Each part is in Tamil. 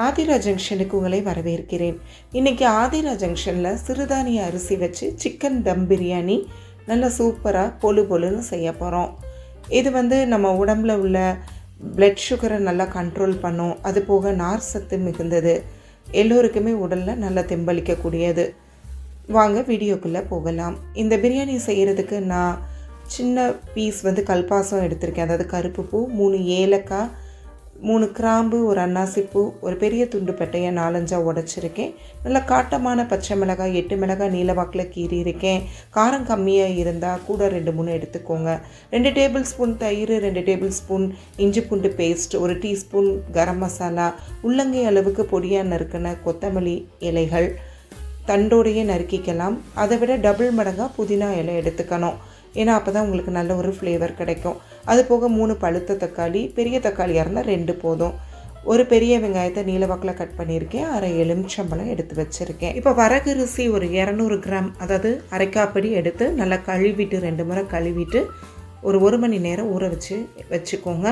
ஆதிரா ஜங்ஷனுக்கு உங்களை வரவேற்கிறேன். இன்றைக்கி ஆதிரா ஜங்ஷனில் சிறுதானிய அரிசி வச்சு சிக்கன் தம் பிரியாணி நல்லா சூப்பராக பொழு பொழுன்னு செய்ய போகிறோம் இது வந்து நம்ம உடம்புல உள்ள பிளட் சுகரை நல்லா கண்ட்ரோல் பண்ணும். அது போக நார் சத்து மிகுந்தது. எல்லோருக்குமே உடலில் நல்லா தெம்பளிக்கக்கூடியது. வாங்க வீடியோக்குள்ளே போகலாம். இந்த பிரியாணி செய்கிறதுக்கு நான் சின்ன பீஸ் வந்து கல்பாசம் எடுத்திருக்கேன். அதாவது கருப்பு பூ மூணு ஏலக்காய் மூணு கிராம்பு ஒரு அன்னாசிப்பூ ஒரு பெரிய துண்டு பட்டையை நாலஞ்சாக உடச்சிருக்கேன். நல்லா காட்டமான பச்சை மிளகாய் எட்டு மிளகாய் நீலவாக்கில் கீறி இருக்கேன். காரம் கம்மியாக இருந்தால் கூட ரெண்டு மூணு எடுத்துக்கோங்க. ரெண்டு டேபிள் ஸ்பூன் தயிர் ரெண்டு டேபிள் ஸ்பூன் இஞ்சி பூண்டு பேஸ்ட் ஒரு டீஸ்பூன் கரம் மசாலா உள்ளங்கை அளவுக்கு பொடியாக நறுக்கின கொத்தமல்லி இலைகள். தண்டோடையே நறுக்கிக்கலாம். அதை விட டபுள் மடங்காக புதினா இலை எடுத்துக்கணும். ஏன்னா அப்போ தான் உங்களுக்கு நல்ல ஒரு ஃப்ளேவர் கிடைக்கும். அது போக மூணு பழுத்த தக்காளி பெரிய தக்காளியாக இருந்தால் ரெண்டு போதும். ஒரு பெரிய வெங்காயத்தை நீலவாக்கில் கட் பண்ணியிருக்கேன். அரை எலுமிச்சம்பழம் எடுத்து வச்சுருக்கேன். இப்போ வரகரிசி ஒரு இரநூறு கிராம் அதாவது அரைக்காப்படி எடுத்து நல்லா கழுவிட்டு ரெண்டு முறை கழுவிட்டு ஒரு ஒரு மணி நேரம் ஊற வச்சு வச்சுக்கோங்க.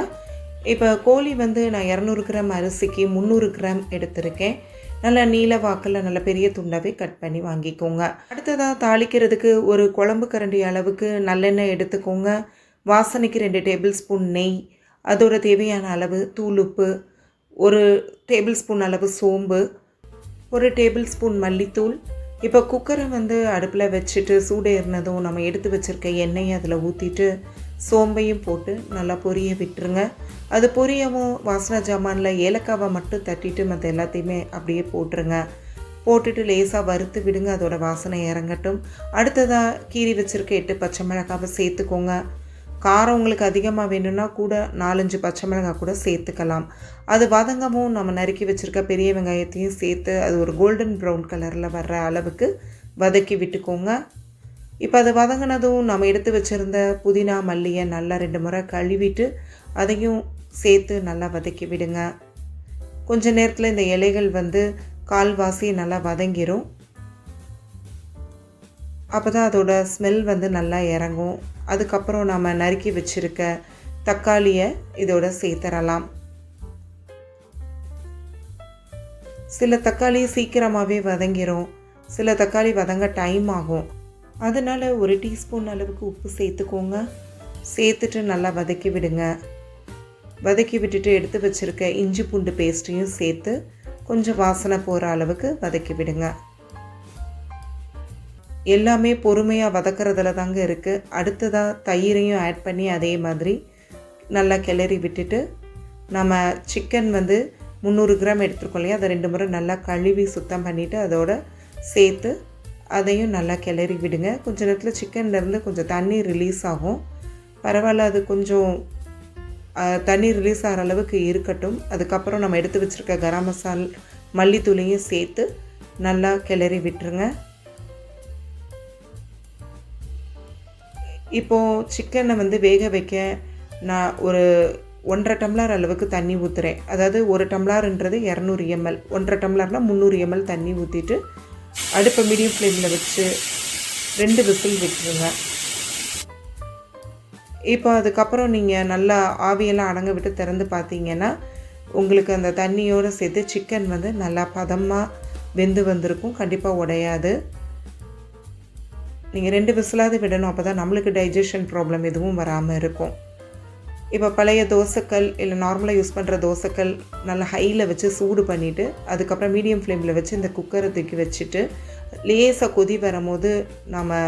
இப்போ கோழி வந்து நான் இரநூறு கிராம் அரிசிக்கு முந்நூறு கிராம் எடுத்திருக்கேன். நல்லா நீல வாக்கில் நல்ல பெரிய துண்டாகவே கட் பண்ணி வாங்கிக்கோங்க. அடுத்ததாக தாளிக்கிறதுக்கு ஒரு குழம்பு கரண்டி அளவுக்கு நல்லெண்ணெய் எடுத்துக்கோங்க. வாசனைக்கு ரெண்டு டேபிள் ஸ்பூன் நெய் அதோட தேவையான அளவு தூளுப்பு ஒரு டேபிள் ஸ்பூன் அளவு சோம்பு ஒரு டேபிள் ஸ்பூன் மல்லித்தூள். இப்போ குக்கரை வந்து அடுப்பில் வச்சுட்டு சூடு ஏறினதும் நம்ம எடுத்து வச்சுருக்க எண்ணெயை அதில் ஊற்றிட்டு சோம்பையும் போட்டு நல்லா பொரிய விட்டுருங்க. அது பொரியவும் வாசனை ஜாமானில் ஏலக்காவை மட்டும் தட்டிட்டு மற்ற எல்லாத்தையுமே அப்படியே போட்டுருங்க. போட்டுட்டு லேசாக வறுத்து விடுங்க அதோட வாசனை இறங்கட்டும். அடுத்ததாக கீறி வச்சுருக்க எட்டு பச்சை மிளகாவை சேர்த்துக்கோங்க. காரம் உங்களுக்கு அதிகமாக வேணும்னா கூட நாலஞ்சு பச்சை மிளகாய் கூட சேர்த்துக்கலாம். அது வதங்கமும் நம்ம நறுக்கி வச்சுருக்க பெரிய வெங்காயத்தையும் சேர்த்து அது ஒரு கோல்டன் ப்ரௌன் கலரில் வர்ற அளவுக்கு வதக்கி விட்டுக்கோங்க. இப்போ அது வதங்கினதும் நம்ம எடுத்து வச்சுருந்த புதினா மல்லியை நல்லா ரெண்டு முறை கழுவிட்டு அதையும் சேர்த்து நல்லா வதக்கி விடுங்க. கொஞ்ச நேரத்தில் இந்த இலைகள் வந்து கால்வாசி நல்லா வதங்கிரும். அப்போ தான் அதோட ஸ்மெல் வந்து நல்லா இறங்கும். அதுக்கப்புறம் நம்ம நறுக்கி வச்சுருக்க தக்காளியை இதோட சேர்த்துறலாம் சில தக்காளி சீக்கிரமாகவே வதங்கிரும். சில தக்காளி வதங்க டைம் ஆகும். அதனால் ஒரு டீஸ்பூன் அளவுக்கு உப்பு சேர்த்துக்கோங்க. சேர்த்துட்டு நல்லா வதக்கி விடுங்க. வதக்கி விட்டுட்டு எடுத்து வச்சுருக்க இஞ்சி பூண்டு பேஸ்ட்டையும் சேர்த்து கொஞ்சம் வாசனை போகிற அளவுக்கு வதக்கி விடுங்க. எல்லாமே பொறுமையாக வதக்கிறதுல தாங்க இருக்குது அடுத்ததாக தயிரையும் ஆட் பண்ணி அதே மாதிரி நல்லா கிளறி விட்டுட்டு நம்ம சிக்கன் வந்து முந்நூறு கிராம் எடுத்துருக்கோம் இல்லையா? அதை ரெண்டு முறை நல்லா கழுவி சுத்தம் பண்ணிவிட்டு அதோட சேர்த்து அதையும் நல்லா கிளறி விடுங்க. கொஞ்ச நேரத்தில் சிக்கன்லேருந்து கொஞ்சம் தண்ணி ரிலீஸ் ஆகும். பரவாயில்ல அது கொஞ்சம் தண்ணி ரிலீஸ் ஆகிற அளவுக்கு இருக்கட்டும். அதுக்கப்புறம் நம்ம எடுத்து வச்சுருக்க கரம் மசால் மல்லித்தூளையும் சேர்த்து நல்லா கிளறி விட்டுருங்க. இப்போது சிக்கனை வந்து வேக வைக்க நான் ஒரு ஒன்றரை டம்ளர் அளவுக்கு தண்ணி ஊற்றுறேன் அதாவது ஒரு டம்ளர்ன்றது இரநூறு எம்எல் ஒன்றரை டம்ளர்னால் முந்நூறு எம்எல் தண்ணி ஊற்றிட்டு அடுப்பை மீடியம் ஃப்ளேமில் வச்சு ரெண்டு விசில் விட்டுருங்க. இப்போ அதுக்கப்புறம் நீங்கள் நல்லா ஆவியெல்லாம் அடங்க விட்டு திறந்து பார்த்தீங்கன்னா உங்களுக்கு அந்த தண்ணியோடு சேர்த்து சிக்கன் வந்து நல்லா பதமாக வெந்து வந்திருக்கும். கண்டிப்பாக உடையாது. நீங்கள் ரெண்டு விசிலாவது விடணும் அப்போ தான் நம்மளுக்கு டைஜஷன் ப்ராப்ளம் எதுவும் வராமல் இருக்கும். இப்போ பழைய தோசைக்கல் இல்லை நார்மலாக யூஸ் பண்ணுற தோசைக்கல் நல்லா ஹையில் வச்சு சூடு பண்ணிவிட்டு அதுக்கப்புறம் மீடியம் ஃப்ளேமில் வச்சு இந்த குக்கரை தூக்கி வச்சுட்டு லேசாக கொதி வரும்போது நம்ம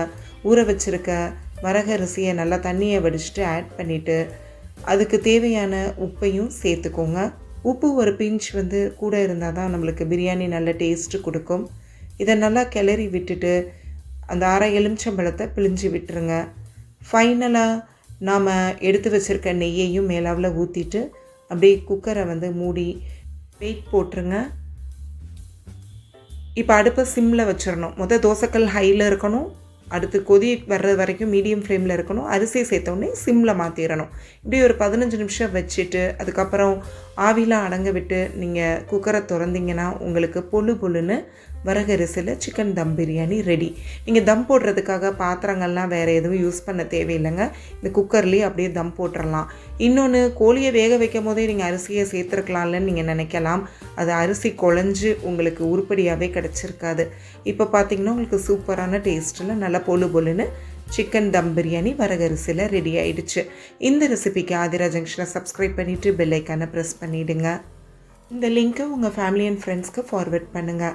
ஊற வச்சுருக்க வரகரிசியை நல்லா தண்ணியை வடிச்சிட்டு ஆட் பண்ணிவிட்டு அதுக்கு தேவையான உப்பையும் சேர்த்துக்கோங்க. உப்பு ஒரு பிஞ்ச் வந்து கூட இருந்தால் தான் நம்மளுக்கு பிரியாணி நல்ல டேஸ்ட்டு கொடுக்கும். இதை நல்லா கிளறி விட்டுட்டு அந்த அரை எலுமிச்சம்பழத்தை பிழிஞ்சு விட்டுருங்க. ஃபைனலாக நாம் எடுத்து வச்சுருக்க நெய்யையும் மேலாவில் ஊற்றிட்டு அப்படியே குக்கரை வந்து மூடி வெயிட் போட்டுருங்க. இப்போ அடுப்பை சிம்மில் வச்சிடணும். மொதல் தோசைக்கல் ஹையில் இருக்கணும். அடுத்து கொதி வர்றது வரைக்கும் மீடியம் ஃப்ளேமில் இருக்கணும். அரிசி சேர்த்தோடனே சிம்மில் மாற்றிடணும் இப்படி ஒரு பதினஞ்சு நிமிஷம் வச்சுட்டு அதுக்கப்புறம் ஆவிலாம் அடங்க விட்டு நீங்கள் குக்கரை திறந்தீங்கன்னா உங்களுக்கு பொழு பொழுன்னு வரகரிசியில் சிக்கன் தம் பிரியாணி ரெடி நீங்கள் தம் போடுறதுக்காக பாத்திரங்கள்லாம் வேறு எதுவும் யூஸ் பண்ண தேவையில்லைங்க. இந்த குக்கர்லேயே அப்படியே தம் போட்டுடலாம் இன்னொன்று கோழியை வேக வைக்கும் போதே நீங்கள் அரிசியை சேர்த்துருக்கலாம்லன்னு நீங்கள் நினைக்கலாம். அது அரிசி குழஞ்சு உங்களுக்கு உருப்படியாகவே கிடச்சிருக்காது. இப்போ பார்த்தீங்கன்னா உங்களுக்கு சூப்பரான டேஸ்ட்டில் நல்லா பொழு பொழுன்னு சிக்கன் தம் பிரியாணி வரகரிசியில் ரெடி ஆயிடுச்சு. இந்த ரெசிபிக்கு ஆதிரா ஜங்ஷனை சப்ஸ்கிரைப் பண்ணிவிட்டு பெல்லைக்கான ப்ரெஸ் பண்ணிவிடுங்க இந்த லிங்க்கை உங்கள் ஃபேமிலி அண்ட் ஃப்ரெண்ட்ஸ்க்கு ஃபார்வர்ட் பண்ணுங்கள்